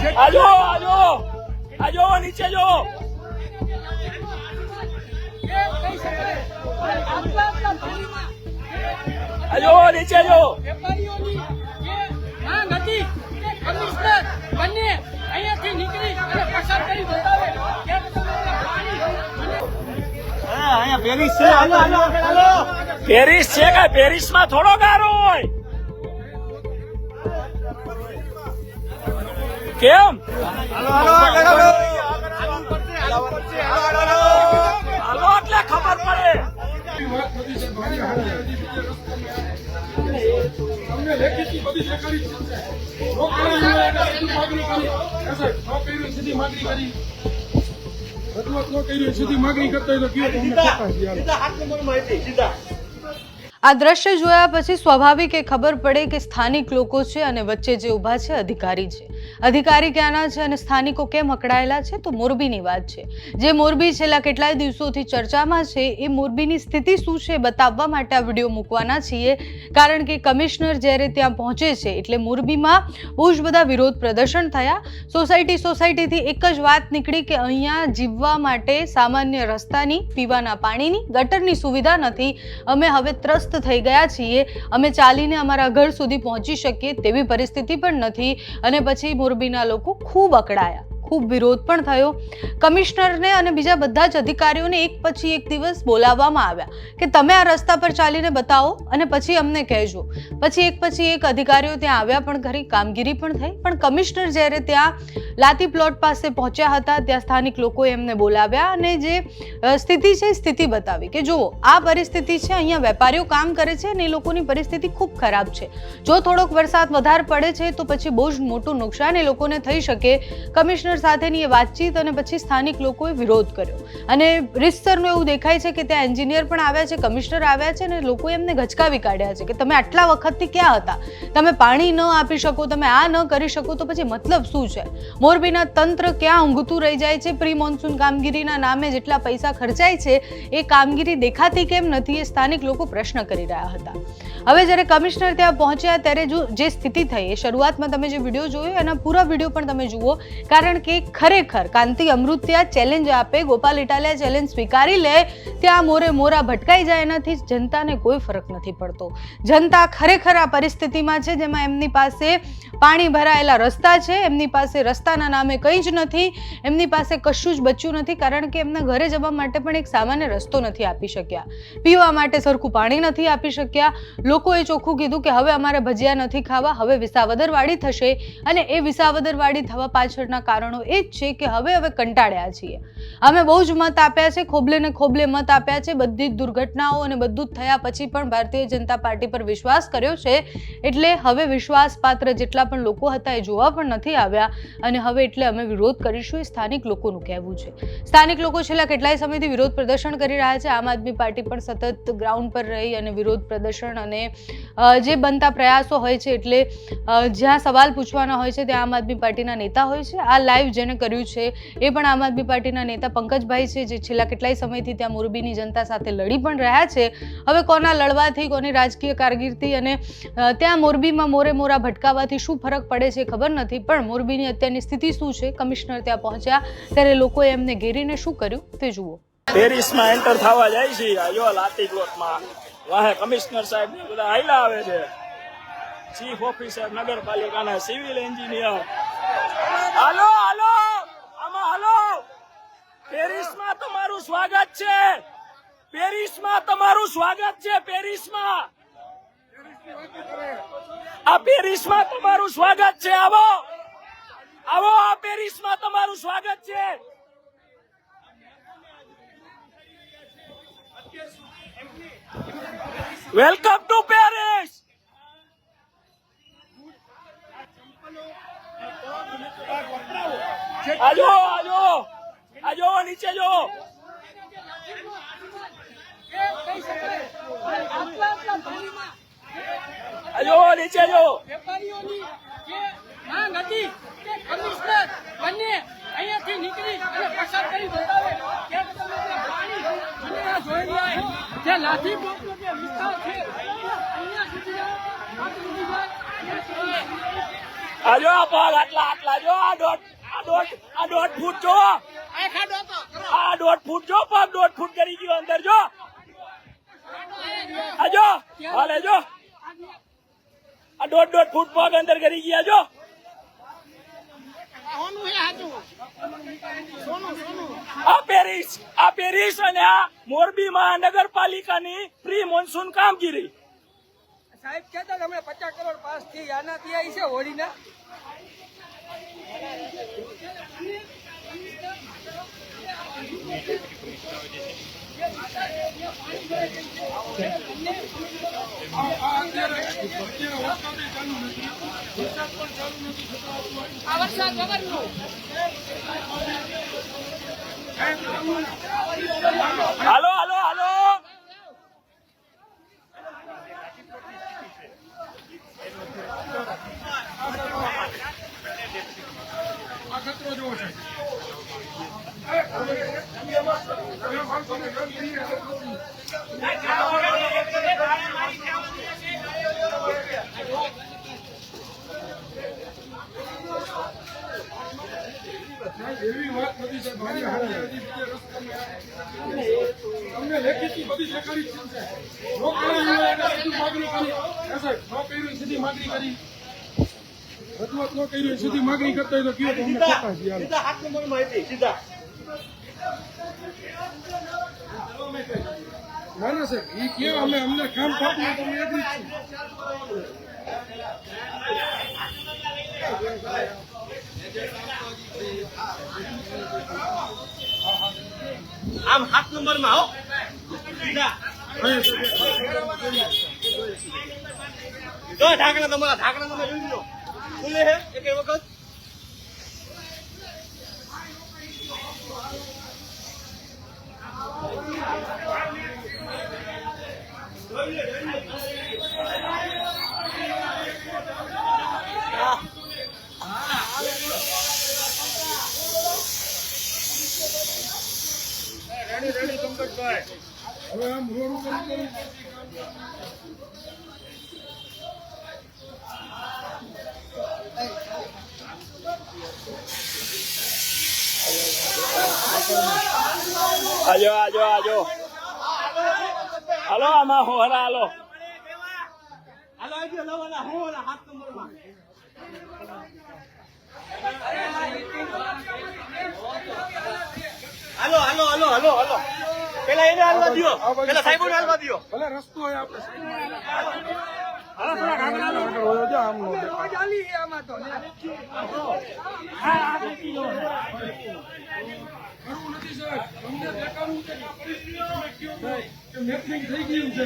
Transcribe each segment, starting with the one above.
આજો આજો આજો નીચે જો. આજો નીચે જો. કમિશનર બંને અહીંયાથી નીકળી અને પસાર કરી બતાવે તમને પેરિસ છે કે પેરિસમાં થોડો ગારો હોય? તો અમને ચોક્કસ યાદ. આ દ્રશ્ય જોયા પછી સ્વાભાવિક એ ખબર પડે કે સ્થાનિક લોકો છે અને વચ્ચે જે ઊભા છે અધિકારી છે. અધિકારી ક્યાંના છે અને સ્થાનિકો કેમ અકળાયેલા છે? તો મોરબીની વાત છે. જે મોરબી છેલ્લા કેટલાય દિવસોથી ચર્ચામાં છે, એ મોરબીની સ્થિતિ શું છે બતાવવા માટે આ વીડિયો મૂકવાના છીએ. કારણ કે કમિશનર જ્યારે ત્યાં પહોંચે છે, એટલે મોરબીમાં બહુ જ બધા વિરોધ પ્રદર્શન થયા. સોસાયટી સોસાયટીથી એક જ વાત નીકળી કે અહીંયા જીવવા માટે સામાન્ય રસ્તાની, પીવાના પાણીની, ગટરની સુવિધા નથી. અમે હવે ત્રસ્ત થઈ ગયા છીએ. અમે ચાલીને અમારા ઘર સુધી પહોંચી શકીએ તેવી પરિસ્થિતિ પણ નથી. અને પછી મોરબીના લોકો ખૂબ અકળાયા, ખૂબ વિરોધ પણ થયો. કમિશનરને અને બીજા બધા જ અધિકારીઓને એક પછી એક દિવસ બોલાવવામાં આવ્યા કે તમે આ રસ્તા પર ચાલીને બતાવો અને પછી અમને કહેજો. પછી એક પછી એક અધિકારીઓ ત્યાં આવ્યા પણ ખરી કામગીરી પણ થઈ. પણ કમિશનર જ્યારે ત્યાં લાતી પ્લોટ પાસે પહોંચ્યા હતા. ત્યાં સ્થાનિક લોકોએ એમને બોલાવ્યા અને જે સ્થિતિ છે સ્થિતિ બતાવી કે જુઓ, આ પરિસ્થિતિ છે, અહીંયા વેપારીઓ કામ કરે છે અને એ લોકોની પરિસ્થિતિ ખૂબ ખરાબ છે. જો થોડોક વરસાદ વધારે પડે છે તો પછી બહુ જ મોટું નુકસાન એ લોકોને થઈ શકે. કમિશનર સાથેની એ વાતચીત અને પછી સ્થાનિક લોકોએ વિરોધ કર્યો. અને રીતસરનું એવું દેખાય છે કે ત્યાં એન્જિનિયર પણ આવ્યા છે, કમિશનર આવ્યા છે અને લોકોએ એમને ગચકાવી કાઢ્યા છે કે તમે આટલા વખતથી ક્યાં હતા? તમે પાણી ન આપી શકો, તમે આ ન કરી શકો તો પછી મતલબ શું છે? મોરબીના તંત્ર ક્યાં ઊંઘતું રહી જાય છે? પ્રી મોન્સૂન કામગીરીના નામે જેટલા પૈસા ખર્ચાય છે, એ કામગીરી દેખાતી કેમ નથી એ સ્થાનિક લોકો પ્રશ્ન કરી રહ્યા હતા. હવે જ્યારે કમિશનર ત્યાં પહોંચ્યા ત્યારે જો જે સ્થિતિ થઈ, એ શરૂઆતમાં તમે જે વીડિયો જોયો, એના પૂરા વીડિયો પણ તમે જુઓ, કારણ કે ખરેખર કાંતિ અમૃત્યા ચેલેન્જ આપે, ગોપાલ ઇટાલિયા ચેલેન્જ સ્વીકારી લે, ત્યાં મોરે મોરા ભટકાઈ જાય, એનાથી જનતાને કોઈ ફરક નથી પડતો. જનતા ખરેખર આ પરિસ્થિતિમાં છે, જેમાં એમની પાસે પાણી ભરાયેલા રસ્તા છે, એમની પાસે રસ્તાના નામે કંઈ જ નથી, એમની પાસે કશું જ બચ્યું નથી, કારણ કે એમના ઘરે જવા માટે પણ એક સામાન્ય રસ્તો નથી આપી શક્યા. પીવા માટે સરખું પાણી નથી આપી શક્યા. લોકોએ ચોખ્ખું કીધું કે હવે અમારે ભજીયા નથી ખાવા, હવે વિસાવદરવાડી થશે અને એ વિસાવદરવાડી થવા પાછળના કારણો એ જ છે કે હવે હવે કંટાળ્યા છીએ. અમે બહુ જ મત આપ્યા છે, ખોબલે ને ખોબલે મત આપ્યા છે, બધી જ દુર્ઘટનાઓ અને બધું જ થયા પછી પણ ભારતીય જનતા પાર્ટી પર વિશ્વાસ કર્યો છે. એટલે હવે વિશ્વાસપાત્ર જેટલા પણ લોકો હતા એ જોવા પણ નથી આવ્યા અને હવે એટલે અમે વિરોધ કરીશું એ સ્થાનિક લોકોનું કહેવું છે. સ્થાનિક લોકો છેલ્લા કેટલાય સમયથી વિરોધ પ્રદર્શન કરી રહ્યા છે. આમ આદમી પાર્ટી પણ સતત ગ્રાઉન્ડ પર રહી અને વિરોધ પ્રદર્શન અને જે બનતા પ્રયાસો હોય છે એટલે જ્યાં સવાલ પૂછવાના હોય છે ત્યાં આમ આદમી પાર્ટીના નેતા હોય છે. આ લાઈવ જેને કર્યું છે એ પણ આમ આદમી પાર્ટીના નેતા પંકજભાઈ છે, જે છેલ્લા કેટલાય સમયથી ત્યાં મોરબીની જનતા સાથે લડી પણ રહ્યા છે. હવે કોના લડવાથી, કોની રાજકીય કારકિર્દી અને ત્યાં મોરબીમાં મોરે મોરા ભટકાવાથી શું ફરક પડે છે ખબર નથી, પણ મોરબીની અત્યારની સ્થિતિ શું છે? કમિશનર ત્યાં પહોંચ્યા. ત્યારે લોકોએ એમને ઘેરીને શું કર્યું? તે જુઓ. પેરિસમાં એન્ટર થવા જાય છે. જો લાતી પ્લોટમાં વાહે કમિશનર સાહેબ ને બધા હાઈલા આવે છે. ચીફ ઓફિસર નગરપાલિકાના સિવિલ એન્જિનિયર હાલો હાલો! આમાં હાલો! પેરિસમાં તમારું સ્વાગત છે. પેરિસમાં તમારું સ્વાગત છે, પેરિસમાં. આ પેરિસમાં તમારું સ્વાગત છે. આવો! આવો, આ પેરિસમાં તમારું સ્વાગત છે. વેલકમ ટુ પેરિસ આજો આજો આજો નીચે જો આજો નીચે જો વેપારીઓની જે કમિશનર બંને અહીંયાથી નીકળી અને પસાર કરી બતાવે કે તમને પાણી અને આ જોઈ રહ્યા જે લાઠી બ્લોકનો જે વિસ્તાર છે અહીંયા સુધી આ સુધી જાય આ જો આ પગ આટલા આટલા જો આ દોઢ આ દોઢ આ દોઢ ફૂટ જો. આ દોઢ ફૂટ જો પગ દોઢ ફૂટ કરી ગયો અંદર જો. આ જો હાલે જો. આ દોઢ દોઢ ફૂટ પગ અંદર કરી ગયા જો. આ પેરિસ આ પેરિસ અને આ મોરબી મહાનગરપાલિકાની પ્રી મોન્સૂન કામગીરી. સાહેબ, કહેતા હતા પચાસ કરોડ પાસથી આનાથી આવી છે હોળીના આ આ અત્યારે અત્યારે વરસાદ ચાલુ નથી વરસાદ પણ ચાલુ નથી છતાં આટલું આ વરસાદ વગરનું હાલો હાલો હાલો આ ખતરો જેવો છે હવે માણસોને ઘર લઈએ તો સાહેબ, તમને જ છે સીધી માગણી કરી માગણી કરી રજૂઆત ન કરી સીધી માગણી કરતા હોય તો કયો તો અમને નંબર માહિતી હાલો. ના ના સાહેબ એ કે અમે અમને કામ જ આમ સાત નંબરમાં હો સીધા. ઢાંકણા તમારા ઢાંકણા તમે જોઈ લો. ખુલે હે એક વખત. રેડી રેડી પંકજભાઈ હવે આમ રોડ ઉપર આજો આજો આજો. હાલો આમાં હોરા હાલો હાલો. હાલો હાલો હાલો હાલો હાલો પેલા એને હાલવા દો પેલા સાહેબ ને હાલવા દો ભલે રસ્તો હોય આપણે. આમ નો દેખાય. ચાલી છે આમાં તો કરવું નથી સાહેબ તમને દેખાડવું છે કે આ પરિસ્થિતિ તમે કયો છો કે મેપિંગ થઈ ગયું છે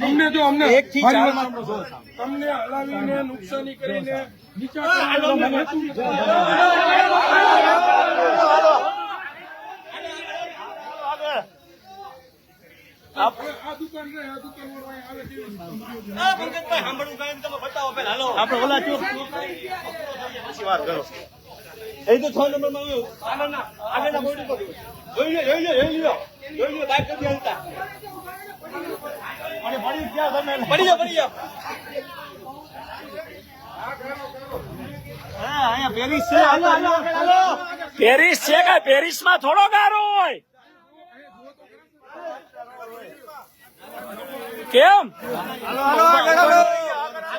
સાહેબ જો અમને મારી વાત સાંભળો. તમને હલાવીને નુકસાની કરીને નીચા આપણે ઓલા પછી વાત કરો એ તો છ નંબરમાં આવ્યું. આગળના આગળના બોર્ડ ઉપર. જોઈ લો જોઈ લો જોઈ લો જોઈ લો બાઈક નથી હાલતા અને પડી ગયા તમે. પડી જાઓ પડી જાઓ પેરિસ છે. પેરિસ છે કે પેરિસમાં થોડો ગારો હોય. કેમ?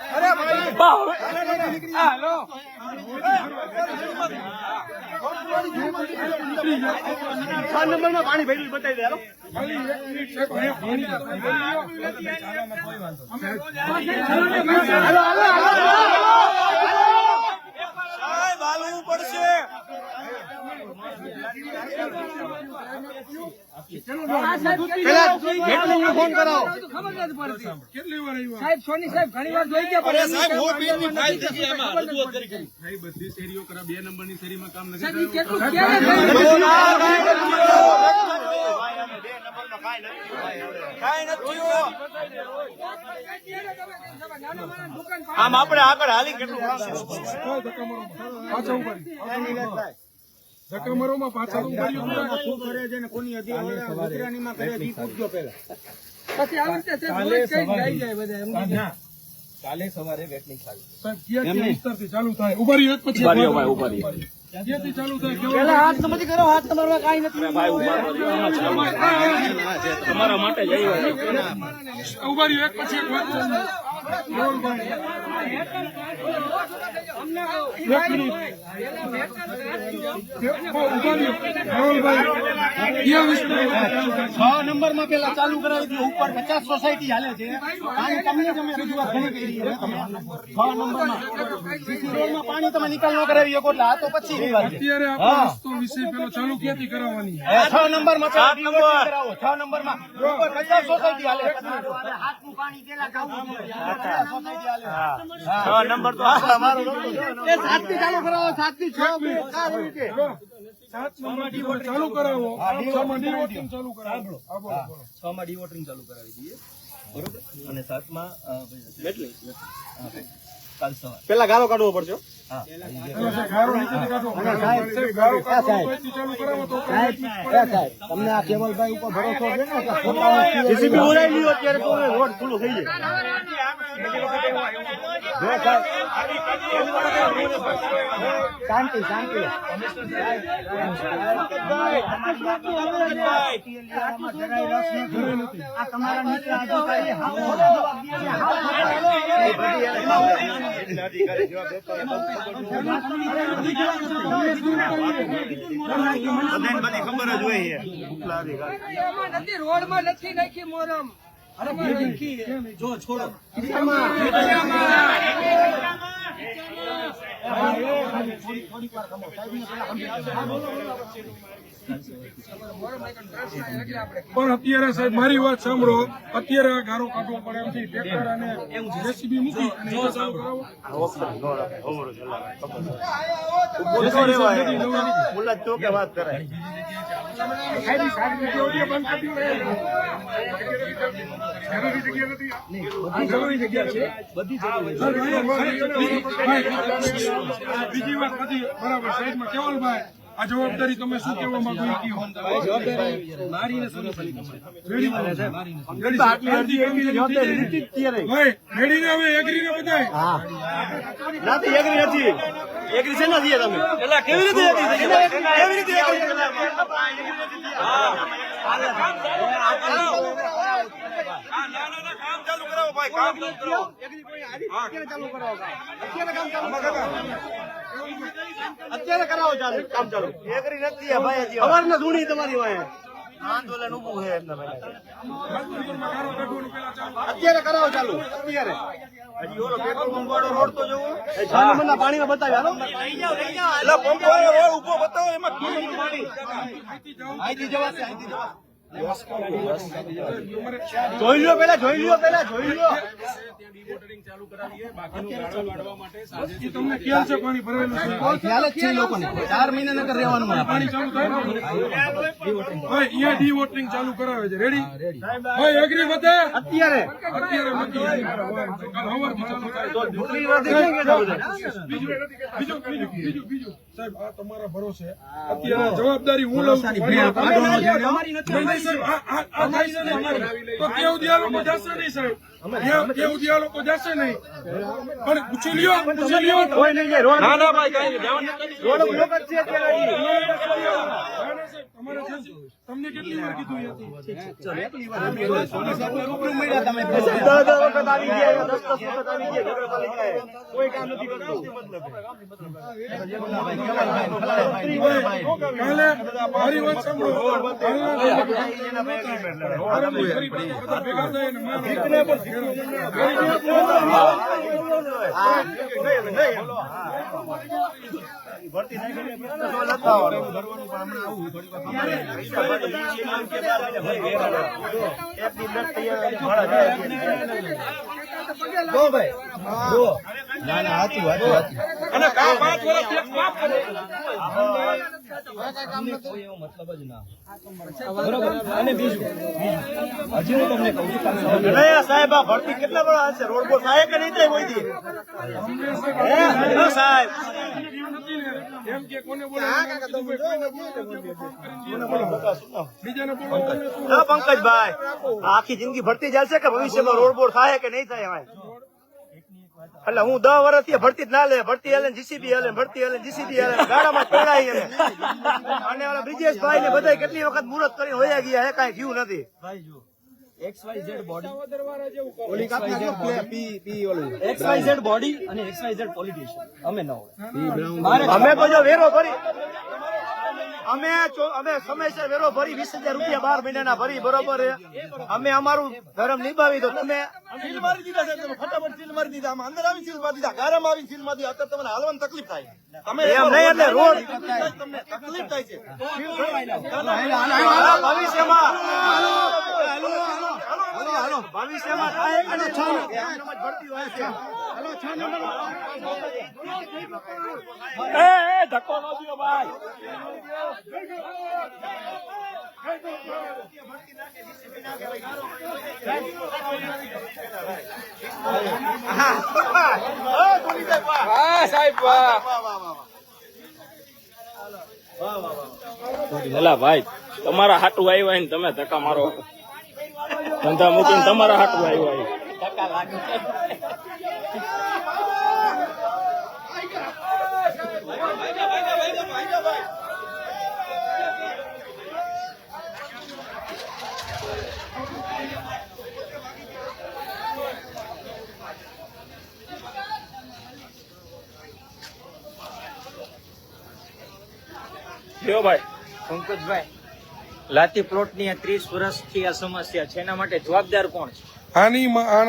બા, હવે- છ નંબરમાં પાણી ભરેલું બતાવી દે હાલો. ખાલી બધી શેરીઓ કરા બે નંબરની શેરીમાં કામ નથી આમ આપણે આગળ હાલી કેટલું કામ છે? કોઈ ધક્કા મારો પાછા ઉપાડી ધક્કા મારોમાં પાછા ઉપાડ્યું પછી આવી રીતે છે, કઈ જાય જાય બધા એમ. સાહેબ ક્યાંથી વિસ્તારથી ચાલુ થાય ઉભારી એક પછી એક ઊભા રહ્યો વાત. ભાઈ, ઊભા રહ્યો. ક્યાંથી ચાલુ થાય કેવું ભાઈ ઊભા રહ્યો. આમાં જ આમાં. તમારા માટે જઈ આવ્યા છે. ઉભારી એક પછી એક વાત ચાલુ. છ નંબરમાં પેલા ચાલુ કરાવી દીધું ઉપર પચાસ સોસાયટી હાલે છે. પાણી તમને તમે રજૂઆત ઘણી કરી છે. છ નંબરમાં સીસી રોડમાં પાણી તમે નિકાલ ન કરાવી શકો એટલે આ તો પછી અત્યારે આપણે રસ્તો પેલો ચાલુ ક્યાંથી કરાવવાની? છ નંબરમાં સાત નંબર કરાવો? છ નંબરમાં ઉપર પચાસ સોસાયટી હાલે. હાથનું પાણી પેલા સોસાયટી હાલે. છ નંબર તો થી ચાલુ કરાવો સાતથી છ ચાલુ કરાવો. ચાલુ કરાવો. માં ડીવોટરિંગ ચાલુ કરાવી દઈએ. બરોબર? અને સાતમાં પેલા ગાળો કાઢવો પડશે હો. હા. પેલા સાહેબ ગારો નીચેથી કાઢો. સાહેબ, ગારો કાઢો, ઉપરથી ચાલુ કરાવો તો તમને આ કેવલભાઈ ઉપર ભરોસો છે ને? શાંતિ શાંતિ આ તમારા નીચે અધિકારી બધી ખબર જ હોય રોડમાં નથી નાખી મોરમ. આમાં જો છોડો. પણ અત્યારે સાહેબ મારી વાત સાંભળો. અત્યારે ગારો કાઢવો પડે એમથી. છે ટ્રેક્ટર અને જેસીબી મૂકી અને વાત કરાય જરૂરી જગ્યા નથી. છે. બીજી વાત બધી. બરાબર સાઈડમાં કેવલભાઈ આ જવાબદારી તમે શું કહેવા માંગો એ કહો. મારીને સોની રેડી? રેડી, આટલી અરજી એવી રીતે થઈ જાય ને? રેડી ને હવે એગ્રી ને બધાય. નાથી એગ્રી નથી. એગ્રી છે નથી તમે? એટલે કેવી રીતે એગ્રી કેવી રીતે એગ્રી અત્યારે કરાવો ચાલુ કામ ચાલુ. એકરી નથી ભાઈ અવાર ને ધૂણી તમારી વાય આંદોલન ઉભું છે એમને અત્યારે કરાવો ચાલુ અત્યારે. હજી ઓલો પેટ્રોલ પંપ વાળો રોડ તો જોવો. એ છ નંબરના પાણીમાં બતાવ્યા હાલો. એટલે પંપ વાળો ઊભો બતાવો એમાં અહીંથી જવાશે અહીંથી જવાશે જોઈ લો પેલા જોઈ લો પેલા જોઈ લોકોને ચાર મહિના નકર રહેવાનું પાણી ચાલુ થાય ને ભાઈ અહીંયા ડી વોટરિંગ ચાલુ કરાવે છે રેડી એગ્રી વધે અત્યારે અત્યારે નથી કાલ સવારથી ચાલુ થાય તો ચૂંટણી વધી છે કે શું છે? બીજું બીજું બીજું બીજું બીજું સાહેબ આ તમારા ભરોસે અત્યારે જવાબદારી હું લઉં છું નહીં, આ- થાય છે અમારે. તો ત્યાં સુધી જશે નહીં સાહેબ? ત્યાં ત્યાં લોકો જશે નહીં? પણ પૂછી લ્યો પૂછી લ્યો. કોઈ નહીં ના ના ભાઈ કઈ રોડ બ્લોક છે. તમને કેટલી વાર કીધું કોઈ કોઈ એવો મતલબ જ ના બરોબર? અને બીજું હજી હું તમને કહું છું સાહેબ આ ભરતી કેટલા બધા હશે રોડ પર થાય કે નહીં થાય? હે, સાહેબ. એમ કે કોને બોલે પંકજભાઈ આખી જિંદગી ભરતી ચાલશે કે ભવિષ્યમાં રોડ બોડ થાય કે નહીં થાય એટલે હું દસ વર્ષથી ભરતી જ ના લે. ભરતી હાલે જીસીબી હાલે ભરતી હાલે જીસીબી હાલે ગાડામાં ચોડાઈ એને. અને બ્રિજેશભાઈ ને બધા કેટલી વખત મુહૂર્ત કરીને હોયા ગયા હે કાંઈ થયું નથી. ભાઈ જો એક્સ વાય ઝેડ બોડી ઓલી એક્સ વાય ઝેડ બોડી અને એક્સ વાય ઝેડ પોલિટિશિયન અમે ન હોય. અમે તો જો વેરો ભરી અમે અમે સમયસર વેરો ભરી વીસ હજાર રૂપિયા બાર મહિનાના ભરી બરોબર? અમે અમારું ધર્મ નિભાવી તો તમે સીલ મારી દીધા સાહેબ તમે ફટાફટ સીલ મારી દીધા. આમાં અંદર આવી સીલ મારી દીધા. ગારામાં આવી સીલ મારી દીધા. અત્યારે તમને હાલવાની તકલીફ થાય. તમે એમ નહીં એટલે રોડ તમને તકલીફ થાય છે. હા, ભવિષ્યમાં ભવિષ્યમાં થાય. કે નહીં થાય? ભરતી હોય છે. એ એ ધક્કો ન દ્યો ભાઈ. સાહેબ વાહ. એલા ભાઈ તમારા હાટું આવ્યા ને તમે ધક્કા મારો. ધંધા મૂકીને તમારા હાટું આવ્યો. લ્યો ભાઈ પંકજભાઈ લાતી પ્લોટની આ ત્રીસ વર્ષથી આ સમસ્યા છે. એના માટે જવાબદાર કોણ છે? આની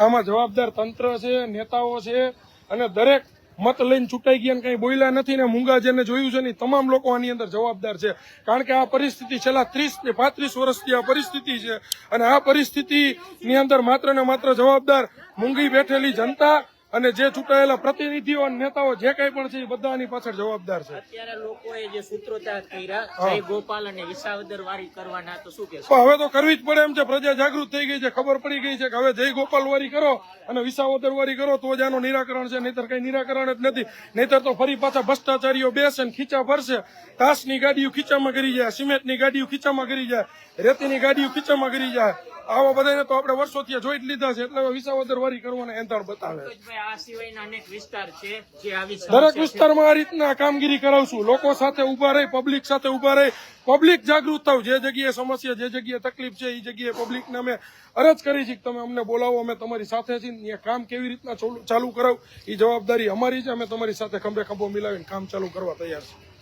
આમાં જવાબદાર તંત્ર છે, નેતાઓ છે, અને દરેક મત લઈને ચૂંટાઈ ગયા કઈ બોલ્યા નથી ને મૂંગા જેને જોયું છે ને તમામ લોકો આની અંદર જવાબદાર છે. કારણ કે આ પરિસ્થિતિ છેલ્લા ત્રીસ ને પાંત્રીસ વર્ષથી આ પરિસ્થિતિ છે, અને આ પરિસ્થિતિની અંદર માત્ર ને માત્ર જવાબદાર મૂંગી બેઠેલી જનતા અને જે ચૂંટાયેલા પ્રતિનિધિઓ અને નેતાઓ જે કઈ પણ છે એ બધાની પાછળ જવાબદાર છે. અત્યારે લોકોએ જે સૂત્રોચ્ચાર કર્યા ગોપાલ અને વિસાવદર વારી કરવાના તો શું કહેશો? હવે તો કરવી જ પડે એમ છે પ્રજા જાગૃત થઈ ગઈ છે ખબર પડી ગઈ છે કે હવે જય ગોપાલ વારી કરો અને વિસાવદર વારી કરો તો જ આનું નિરાકરણ છે નહીતર કઈ નિરાકરણ જ નથી. નહીતર તો ફરી પાછા ભ્રષ્ટાચારીઓ બેસે ને ખીચા ભરશે. તાસની ગાડીઓ ખીચામાં કરી જાય સિમેન્ટની ગાડીઓ ખીચામાં કરી જાય. રેતીની ગાડીઓ ખીચામાં કરી જાય. આવા બધાને તો આપણે વર્ષોથી જોઈ જ લીધા છે. એટલે વિસાવદર વારી કરવાના એંધાણ બતાવે આ સિવાયના અનેક વિસ્તાર છે જે આવી દરેક વિસ્તારમાં આ રીતના કામગીરી કરાવશું. લોકો સાથે ઊભા રહી પબ્લિક સાથે ઊભા રહી. પબ્લિક જાગૃત થાવ. જે જગ્યાએ સમસ્યા જે જગ્યાએ તકલીફ છે એ જગ્યાએ પબ્લિકને અમે અરજ કરી છે કે તમે અમને બોલાવો. અમે તમારી સાથે છીએ. કામ કેવી રીતના ચાલુ- ચાલુ કરાવ એ જવાબદારી અમારી છે. અમે તમારી સાથે ખંભે ખંભો મિલાવીને કામ ચાલુ કરવા તૈયાર છીએ.